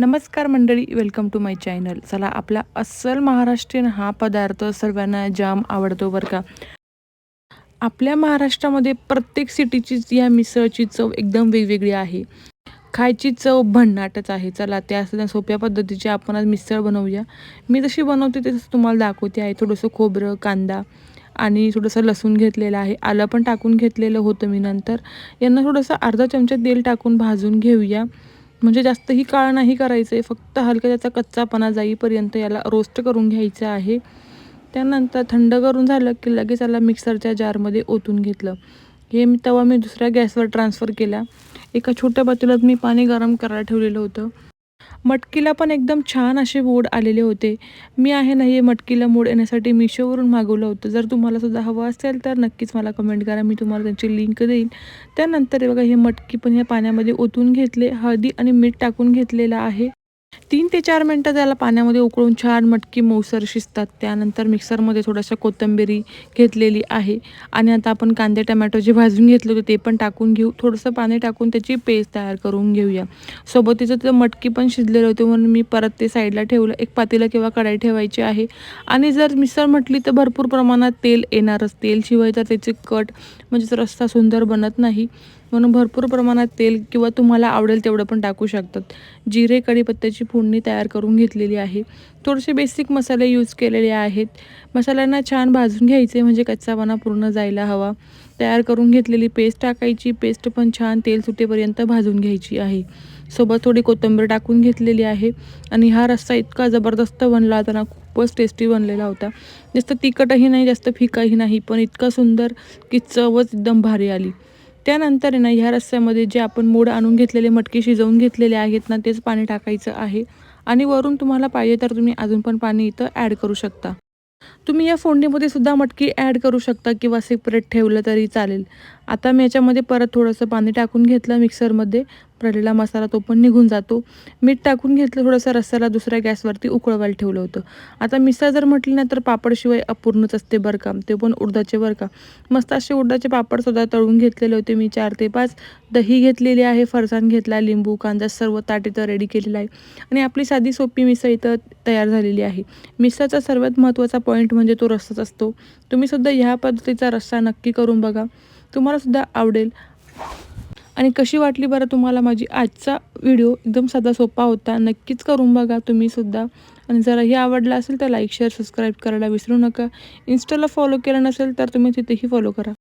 नमस्कार मंडळी welcome to my channel चला आपला अस्सल महाराष्ट्रीयन हा पदार्थ सर्वांना जाम आवडतो बरं का. आपल्या महाराष्ट्रामध्ये प्रत्येक सिटीचीच या मिसळची चव एकदम वेगवेगळी आहे. खायची चव भन्नाटच आहे. चला त्या सोप्या पद्धतीची आपण आज मिसळ बनवूया. मी जशी बनवते तसं तुम्हाला दाखवते आहे. थोडंसं खोबरं कांदा आणि थोडंसं लसूण घेतलेलं आहे. आलं पण टाकून घेतलेलं होतं मी नंतर. यांना थोडंसं अर्धा चमचा तेल टाकून भाजून घेऊया. म्हणजे जास्तही काळ नाही करायचं आहे फक्त हलका त्याचा कच्चापणा जाईपर्यंत याला रोस्ट करून घ्यायचं आहे. त्यानंतर थंड करून झालं की लगेच याला मिक्सरच्या जारमध्ये ओतून घेतलं. हे मी तवा मी दुसऱ्या गॅसवर ट्रान्सफर केला. एका छोट्या पातेल्यात मी पाणी गरम करायला ठेवलेलं होतं. मटकीला पण एकदम छान असे मोड आलेले होते. मी आहे ना हे मटकीला मोड येण्यासाठी मिशोवरून मागवलं होतं. जर तुम्हाला सुद्धा हवं असेल तर नक्कीच मला कमेंट करा. मी तुम्हाला त्यांची लिंक देईन. त्यानंतर बघा हे मटकी पण ह्या पाण्यामध्ये ओतून घेतले. हळदी आणि मीठ टाकून घेतलेलं आहे. तीन ते चार मिनटं त्याला पाण्यामध्ये उकळून छान मटकी मऊसर शिजतात. त्यानंतर मिक्सरमध्ये थोडंसं कोथिंबिरी घेतलेली आहे. आणि आता आपण कांदे टमॅटो जे भाजून घेतले होते ते पण टाकून घेऊ. थोडंसं पाणी टाकून त्याची पेस्ट तयार करून घेऊया. सोबतीचं ते मटकी पण शिजलेलं होते म्हणून मी परत ते साईडला ठेवलं. एक पातेलं किंवा कढाई ठेवायची आहे. आणि जर मिसळ म्हटली तर भरपूर प्रमाणात तेल येणारच. तेल शिवाय तर त्याचे कट म्हणजेच रस्ता सुंदर बनत नाही. म्हणून भरपूर प्रमाणात तेल किंवा तुम्हाला आवडेल तेवढं पण टाकू शकतात. जिरे कढीपत्त्याची फोडणी तयार करून घेतलेली आहे. थोडेसे बेसिक मसाले यूज केलेले आहेत. मसाल्यांना छान भाजून घ्यायचे म्हणजे कच्चापणा पूर्ण जायला हवा. तयार करून घेतलेली पेस्ट टाकायची. पेस्ट पण छान तेल सुटेपर्यंत भाजून घ्यायची आहे. सोबत थोडी कोथिंबीर टाकून घेतलेली आहे. आणि हा रस्सा इतका जबरदस्त बनला होता ना खूपच टेस्टी बनलेला होता. जास्त तिखटही नाही जास्त फिकाही नाही पण इतका सुंदर की चवच एकदम भारी आली. त्यानंतर आहे ना ह्या रस्स्यामध्ये जे आपण मोड आणून घेतलेले मटके शिजवून घेतलेले आहेत ना तेच पाणी टाकायचं आहे. आणि वरून तुम्हाला पाहिजे तर तुम्ही अजून पण पाणी इथं ॲड करू शकता. तुम्ही या फोडणीमध्ये सुद्धा मटकी ॲड करू शकता किंवा सेपरेट ठेवलं तरी चालेल. आता मी याच्यामध्ये परत थोडंसं पाणी टाकून घेतलं मिक्सरमध्ये पडलेला मसाला तो पण निघून जातो. मीठ टाकून घेतलं थोडंसं रस्साला दुसऱ्या गॅसवरती उकळवायला ठेवलं होतं. आता मिसळ जर म्हटली ना तर पापडशिवाय अपूर्णच असते बरं का. ते पण उडदाचे बरं का. मस्त असे उडदाचे पापडसुद्धा तळून घेतलेले होते मी चार ते पाच. दही घेतलेली आहे फरसाण घेतला लिंबू कांदा सर्व ताट इथं रेडी केलेलं आहे. आणि आपली साधी सोपी मिसळ इथं तयार झालेली आहे. मिसळचा सर्वात महत्त्वाचा पॉईंट म्हणजे तो रस्साच असतो. तुम्हीसुद्धा ह्या पद्धतीचा रस्सा नक्की करून बघा. तुम्हालासुद्धा आवडेल. आणि कशी वाटली बरं तुम्हाला माझी आजचा व्हिडिओ? एकदम साधा सोपा होता. नक्कीच करून बघा तुम्हीसुद्धा आणि जर हे आवडलं असेल तर लाईक शेअर सबस्क्राईब करायला विसरू नका. इन्स्टाला फॉलो केलं नसेल तर तुम्ही तिथेही फॉलो करा.